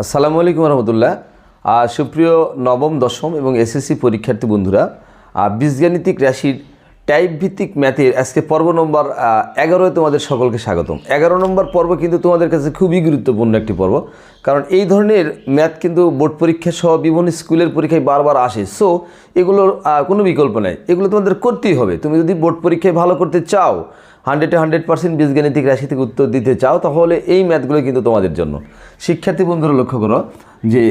আসসালামু আলাইকুম রহমতুল্লাহ। সুপ্রিয় নবম, দশম এবং এসএসসি পরীক্ষার্থী বন্ধুরা বীজগাণিতিক রাশির টাইপ ভিত্তিক ম্যাথের আজকে পর্ব নম্বর এগারোয় তোমাদের সকলকে স্বাগতম। এগারো নম্বর পর্ব কিন্তু তোমাদের কাছে খুবই গুরুত্বপূর্ণ একটি পর্ব, কারণ এই ধরনের ম্যাথ কিন্তু বোর্ড পরীক্ষা সহ বিভিন্ন স্কুলের পরীক্ষায় বারবার আসে। সো এগুলোর কোনো বিকল্প নেই। এগুলো তোমাদের করতেই হবে। তুমি যদি বোর্ড পরীক্ষায় ভালো করতে চাও হান্ড্রেডে হান্ড্রেড পার্সেন্ট বীজগাণিতিক রাশি থেকে উত্তর দিতে চাও, তাহলে এই ম্যাথগুলো কিন্তু তোমাদের জন্য। শিক্ষার্থী বন্ধুরা, লক্ষ্য করো যে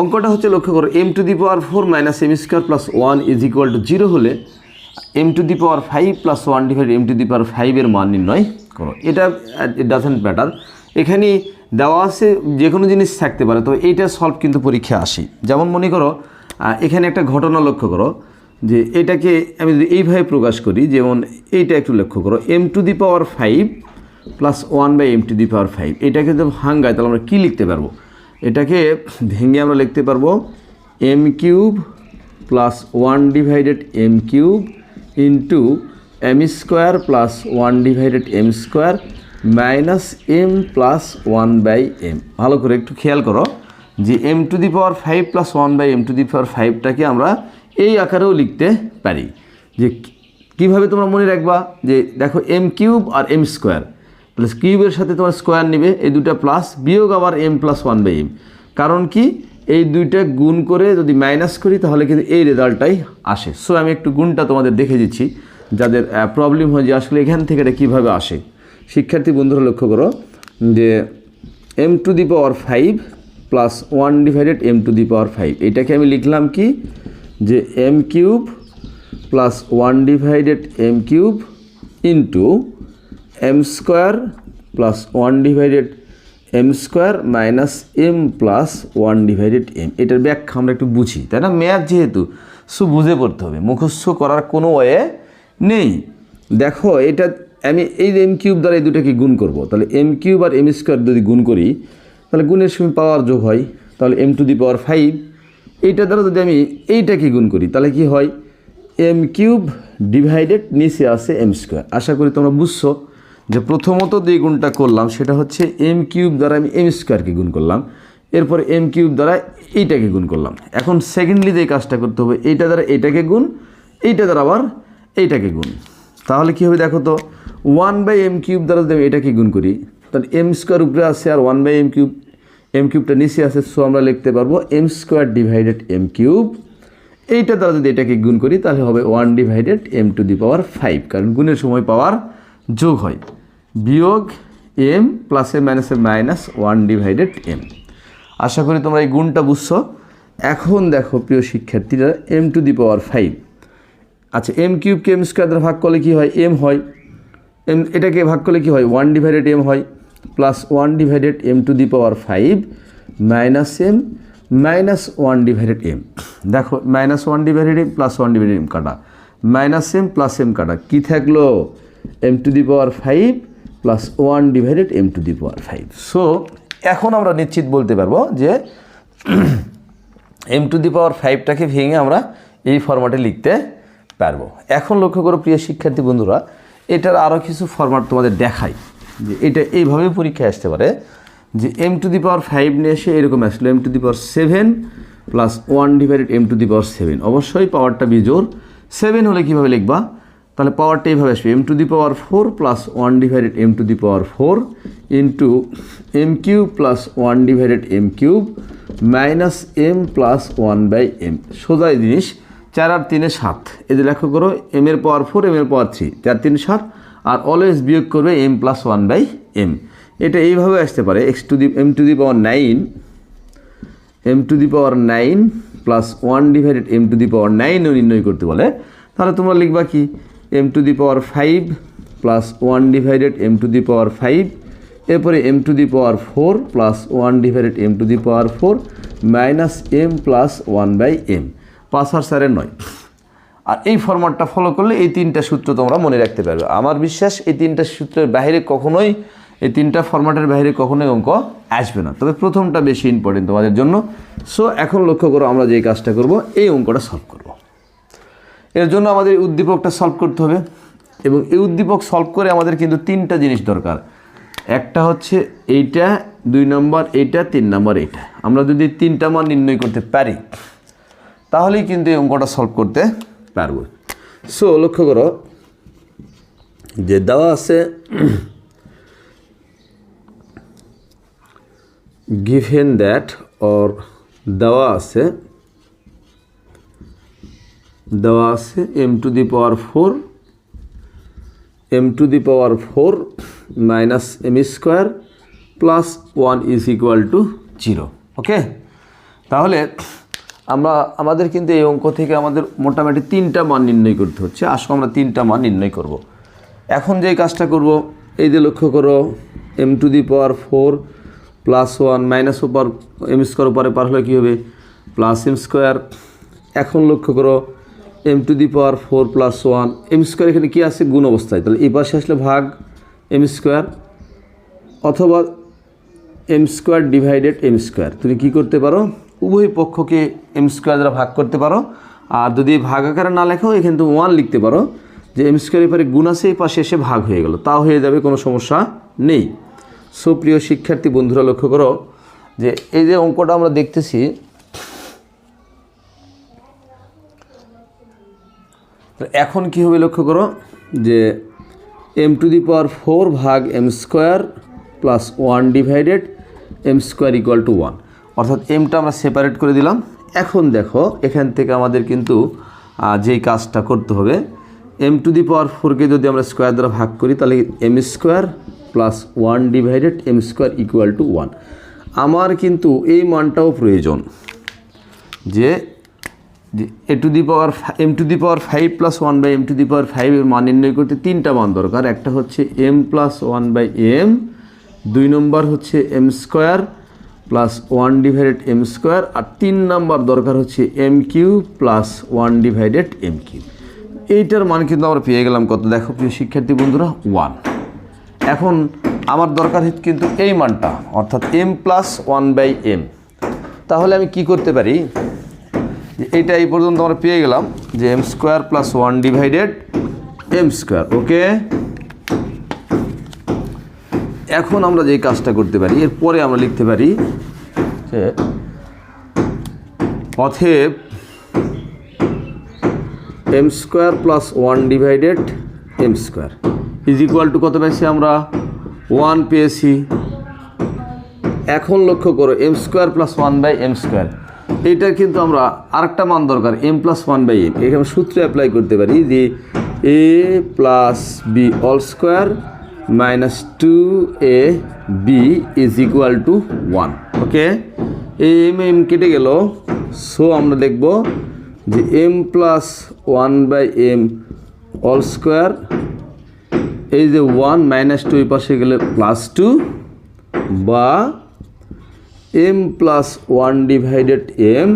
অঙ্কটা হচ্ছে, লক্ষ্য করো M to the power four minus M square plus one is equal to zero হলে M to the power five plus one divide M to the power ফাইভের মান নির্ণয় করো। এটা ডাজেন্ট ম্যাটার এখানে দেওয়া আছে যে কোনো জিনিস থাকতে পারে, তো এইটা সলভ কিন্তু পরীক্ষা আসি। যেমন মনে করো এখানে একটা ঘটনা লক্ষ্য করো। যে এটাকে আমি যদি এইভাবে প্রকাশ করি, যেমন এইটা একটু লক্ষ্য করো M to the power five plus one by M to the power five এটাকে যদি ভাঙ্গায়, তাহলে আমরা কী লিখতে পারব? এটাকে ভেঙে আমরা লিখতে পারব M cube plus one divided M cube into M square plus one divided M square minus M plus one by M ভালো করে একটু খেয়াল করো যে M to the power five plus one by M to the power ফাইভটাকে আমরা এই আকারেও লিখতে পারি। যে কীভাবে তোমরা মনে রাখবা যে দেখো এম কিউব আর এম স্কোয়ার। তাহলে কিউবের সাথে তোমার স্কোয়ার নেবে, এই দুটা প্লাস বিয়োগ আবার M plus one by M কারণ কি? এই দুইটা গুণ করে যদি মাইনাস করি, তাহলে কিন্তু এই রেজাল্টটাই আসে। সো আমি একটু গুণটা তোমাদের দেখে দিচ্ছি, যাদের প্রবলেম হয় যে আসলে এখান থেকে এটা কীভাবে আসে। শিক্ষার্থী বন্ধুরা লক্ষ্য করো যে M to the power five plus one divided M to the power five এটাকে আমি লিখলাম কি? যে M cube plus one divided M cube into M square plus one divided M square minus M plus one divided M এটার ব্যাখ্যা আমরা একটু বুঝি, তাই না? ম্যাথ যেহেতু, সো বুঝে পড়তে হবে। মুখস্থ করার কোনো ওয়ে নেই। দেখো, এটা আমি এই এম কিউব দ্বারা এই দুটাকে গুণ করব। তাহলে এম কিউব আর এম স্কোয়ার যদি গুণ করি, তাহলে গুণের সময় পাওয়ার যোগ হয়। তাহলে M to the power five এইটা দ্বারা যদি আমি এইটাকে গুণ করি, তাহলে কি হয়? এম কিউব ডিভাইডেড নিচে আছে এম স্কোয়ার আশা করি তোমরা বুঝছ যে প্রথমত যে গুণটা করলাম, সেটা হচ্ছে এম কিউব দ্বারা আমি এম স্কোয়ারকে গুণ করলাম। এরপর এম কিউব দ্বারা এইটাকে গুণ করলাম। এখন সেকেন্ডলি যে কাজটা করতে হবে, এইটা দ্বারা এইটাকে গুণ, এইটা দ্বারা আবার এইটাকে গুণ। তাহলে কী হবে দেখো তো ওয়ান বাই এম কিউব দ্বারা যদি আমি এটাকে গুণ করি, তাহলে এম স্কোয়ার উপরে আছে আর one by m cube m কিউবটা নিচে আছে সো আমরা লিখতে পারব m square divided m cube এইটা দ্বারা যদি এটাকে গুণ করি, তাহলে হবে one divided m to the power five কারণ গুণের সময় পাওয়ার যোগ হয়। বিয়োগ এম প্লাসে মাইনাসে মাইনাস ওয়ান ডিভাইডেড এম আশা করি তোমরা এই গুণটা বুঝছ। এখন দেখো প্রিয় শিক্ষার্থীরা m to the power five আচ্ছা এম কিউবকে এম স্কোয়ার দ্বারা ভাগ করলে কী হয়? এম হয়। এম এটাকে ভাগ করলে কী হয়? ওয়ান ডিভাইডেড এম হয়। Plus one divided m to the power five minus m minus one divided m দেখো minus one divided m plus one divided m কাটা। মাইনাস এম প্লাস এম কাটা। কী থাকল? M to the power five plus one divided m to the power five so এখন আমরা নিশ্চিত বলতে পারব যে এম টু দি পাওয়ার ফাইভটাকে ভেঙে আমরা এই ফরম্যাটে লিখতে পারব। এখন লক্ষ্য করো, প্রিয় শিক্ষার্থী বন্ধুরা, এটার আরও কিছু ফরম্যাট তোমাদের দেখাই। যে এটা এইভাবে পরীক্ষায় আসতে পারে যে m to the power five নিয়ে এসে এরকম আসলো m to the power seven plus one divided m to the power seven অবশ্যই পাওয়ারটা বিজোর সেভেন হলে কীভাবে লিখবা? তাহলে পাওয়ারটা এইভাবে আসবে m to the power four plus one divided m to the power four into m cube plus one divided m cube minus m plus one by m সোজাই জিনিস, চার আর তিনে সাত। এদের লক্ষ্য করো এম এর পাওয়ার ফোর এম এর পাওয়ার থ্রি চার, তিন, সাত। আর অলওয়েজ বিয়োগ করবে m plus one by m এটা এইভাবে আসতে পারে x to the m to the power nine m to the power nine plus one divided m to the power নাইনও নির্ণয় করতে বলে। তাহলে তোমরা লিখবা কি? M to the power five plus one divided m to the power five এরপরে m to the power four plus one divided m to the power four minus m plus one by m পাঁচ আর চারের নয়। আর এই ফরম্যাটটা follow করলে এই তিনটা সূত্র তোমরা মনে রাখতে পারবে। আমার বিশ্বাস এই তিনটা সূত্রের বাইরে কখনোই, এই তিনটা ফরম্যাটের বাইরে কখনোই অঙ্ক আসবে না। তবে প্রথমটা বেশি ইম্পর্টেন্ট তোমাদের জন্য। সো এখন লক্ষ্য করো আমরা যে কাজটা করব, এই অঙ্কটা সলভ করব। এর জন্য আমাদের উদ্দীপকটা সলভ করতে হবে। এবং এই উদ্দীপক সলভ করে আমাদের কিন্তু তিনটা জিনিস দরকার। একটা হচ্ছে এইটা, দুই নম্বর এইটা, তিন নম্বর এইটা। আমরা যদি তিনটা মান নির্ণয় করতে পারি, তাহলেই কিন্তু এই অঙ্কটা সলভ করতে পারব। সো লক্ষ্য করো যে দেওয়া আছে গিভেন দ্যাট অর দেওয়া আছে দেওয়া আছে m to the power four m to the power four minus m square plus one is equal to zero okay তাহলে আমরা, আমাদের কিন্তু এই অঙ্ক থেকে আমাদের মোটামুটি তিনটা মান নির্ণয় করতে হচ্ছে। আসো আমরা তিনটা মান নির্ণয় করব। এখন যেই কাজটা করব, এই যে লক্ষ্য করো m to the power four plus one minus ওপার এম স্কোয়ার পরে পার হলে কী হবে? প্লাস এম স্কোয়ার এখন লক্ষ্য করো m to the power four plus one m square এখানে কী আছে? গুণ অবস্থায়। তাহলে এই পাশে আসলে ভাগ এম স্কোয়ার অথবা m square divided m square তুমি কী করতে পারো? উভয় পক্ষকে এম স্কোয়ার দ্বারা ভাগ করতে পারো। আর যদি ভাগ আকারে না লেখাও এখানে তুমি ওয়ান লিখতে পারো যে এম স্কোয়ার এপারে গুণ আছে, এই পাশে এসে ভাগ হয়ে গেল। তাও হয়ে যাবে, কোনো সমস্যা নেই। সো প্রিয় শিক্ষার্থী, বন্ধুরা, লক্ষ্য করো যে এই যে অঙ্কটা আমরা দেখতেছি এখন কি হবে লক্ষ্য করো যে m to the power four ভাগ m square plus one divided m square equal to one অর্থাৎ এমটা আমরা সেপারেট করে দিলাম। এখন দেখো, এখান থেকে আমাদের কিন্তু যেই কাজটা করতে হবে এম টু দি পাওয়ার ফোরকে যদি আমরা স্কোয়ার দ্বারা ভাগ করি, তাহলে m square plus one divided m square equal to one আমার কিন্তু এই মানটাও প্রয়োজন যে a to the power m to the power five plus one by m to the power ফাইভের মান নির্ণয় করতে তিনটা মান দরকার। একটা হচ্ছে m plus one by m দুই নম্বর হচ্ছে m square plus one divided m square আর তিন নাম্বার দরকার হচ্ছে m cube plus one divided m cube এইটার মান কিন্তু আমরা পেয়ে গেলাম কত? দেখো প্রিয় শিক্ষার্থী বন্ধুরা ওয়ান এখন আমার দরকার কিন্তু এই মানটা, অর্থাৎ m plus one by m তাহলে আমি কি করতে পারি? এইটা এই পর্যন্ত আমরা পেয়ে গেলাম যে m square plus one divided m square okay এখন আমরা যে কাজটা করতে পারি এরপরে আমরা লিখতে পারি যে অথেব m square plus one divided m square is equal to কত পেয়েছি আমরা? ওয়ান পেয়েছি। এখন লক্ষ্য করো m square plus one by m square এইটা কিন্তু আমরা আরেকটা মান দরকার m plus one by m এখানে সূত্রে অ্যাপ্লাই করতে পারি যে a plus b all square minus two a b is equal to one okay এই এম এম কেটে গেল। সো আমরা লিখব যে m plus one by m all square এই যে ওয়ান মাইনাস টু এই পাশে গেলে প্লাস টু বা m plus one divided m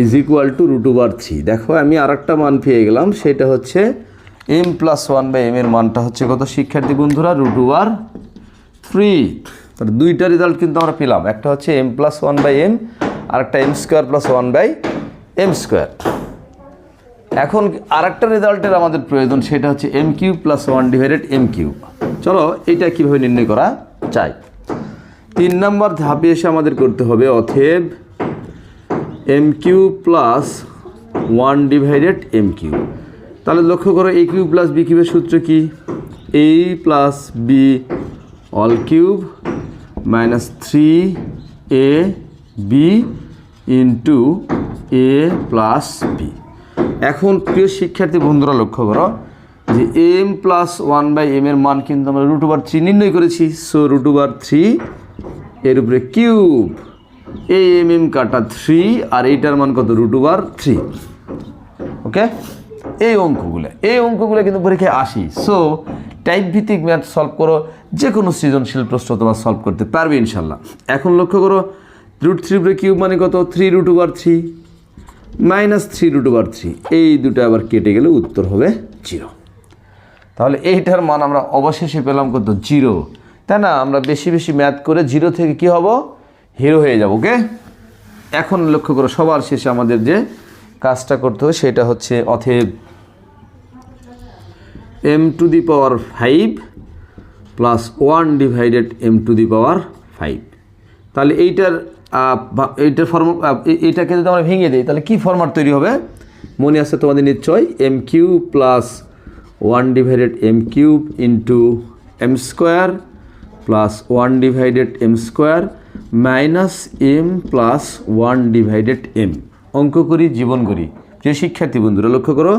is equal to root over three দেখো, আমি আর একটা মান পেয়ে গেলাম, সেটা হচ্ছে m plus one by m এর মানটা হচ্ছে কত? শিক্ষার্থী বন্ধুরা রুট ওভার থ্রি তাহলে দুইটা রেজাল্ট কিন্তু আমরা পেলাম। একটা হচ্ছে m plus one by m আর একটা m square plus one by m square এখন আরেকটা রেজাল্টের আমাদের প্রয়োজন, সেটা হচ্ছে m cube plus one divided m cube চলো, এটা কীভাবে নির্ণয় করা চাই তিন নম্বর ধাপে এসে আমাদের করতে হবে অথেব m cube plus one divided m cube তাহলে লক্ষ্য করো এ কিউ প্লাস বি কিউবের সূত্র কি? A plus b all cube minus three a b into a plus b এখন প্রিয় শিক্ষার্থী বন্ধুরা লক্ষ্য করো যে m plus one by m এর মান কিন্তু আমরা রুট ওভার থ্রি নির্ণয় করেছি। সো রুট ওভার থ্রি এর উপরে কিউব এ এম এম কাটা থ্রি আর এইটার মান কত? রুট ওভার থ্রি ওকে এই অঙ্কগুলো এই অঙ্কগুলো কিন্তু পরীক্ষায় আসি। সো টাইপ ভিত্তিক ম্যাথ সলভ করো যে কোনো সৃজনশীল প্রশ্ন তোমার সলভ করতে পারবে ইনশাল্লাহ। এখন লক্ষ্য করো রুট থ্রি উপরে কিউব মানে কত? Three root over three minus three root over three এই দুটো আবার কেটে গেলে উত্তর হবে জিরো তাহলে এইটার মান আমরা অবশেষে পেলাম কত? জিরো তাই না? আমরা বেশি বেশি ম্যাথ করে জিরো থেকে কি হব? হিরো হয়ে যাব ওকে এখন লক্ষ্য করো, সবার শেষে আমাদের যে কাজটা করতে হবে, সেটা হচ্ছে অথেব m to the power five plus one divided m to the power five তাহলে এইটার এইটার ফর্ম এইটাকে যদি আমরা ভেঙে দিই, তাহলে কি ফরম্যাট তৈরি হবে? মনে আছে তোমাদের নিশ্চয় m cube plus one divided m cube into m square plus one divided m square minus m plus one divided m অঙ্ক করি, জীবন করি। প্রিয় শিক্ষার্থী বন্ধুরা, লক্ষ্য করো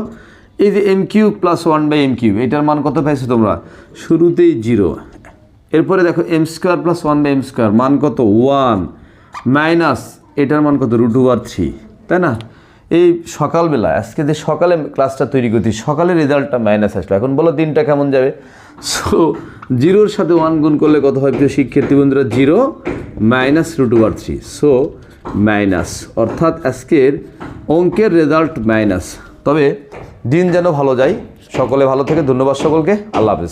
এই যে m cube plus one by m cube, এটার মান কত পাইছো তোমরা? শুরুতেই জিরো এরপরে দেখো m square plus one by m square মান কত? ওয়ান মাইনাস এটার মান কত? রুট ওভার থ্রি তাই না? এই সকালবেলা, আজকে যে সকালে ক্লাসটা তৈরি করছি, সকালে রেজাল্টটা মাইনাস আসলো। এখন বলো দিনটা কেমন যাবে? সো জিরোর সাথে ওয়ান গুণ করলে কত হয়? প্রিয় শিক্ষার্থী বন্ধুরা zero minus root over three so minus অর্থাৎ আজকের অঙ্কের রেজাল্ট মাইনাস তবে দিন যেন ভালো যায়। সকলে ভালো থেকে ধন্যবাদ সকলকে। আল্লাহ হাফেজ।